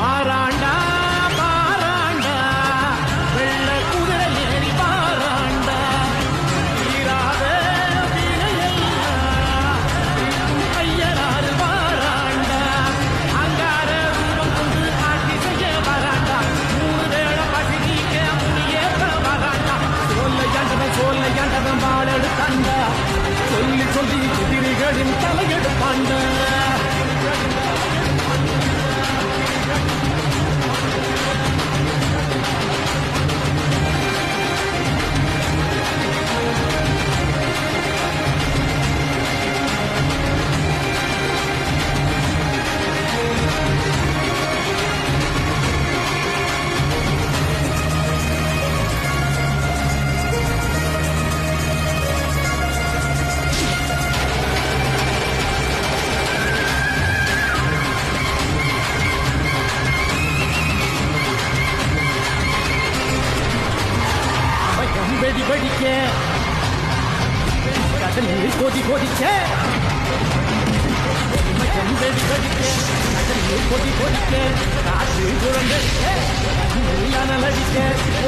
பாராண்டா பாராண்டா. வெள்ள குதிரை ஏறி பாராண்டா. தீராத வினையெல்லாம் பாராண்டா. அங்கார ரூபம் கொண்டு ஆட்சி செய்ய வராண்டா. மூணு வேளை பசி நீக்க முனியேற்ற வராண்டா. சொல்ல யாண்டவன் சொல்ல யாண்டவன் வாழெடுத்தாண்டா சொல்லி சொல்லி குதிரைகளின் தலையெடுப்பாண்டா வெடி வெடிக்க கடலில் கொதி கொதிக்க பயம் வெடி வெடிக்க கடலில் கொதி கொதிக்க காற்று குழந்தடிக்க அனலடிக்க ஒரு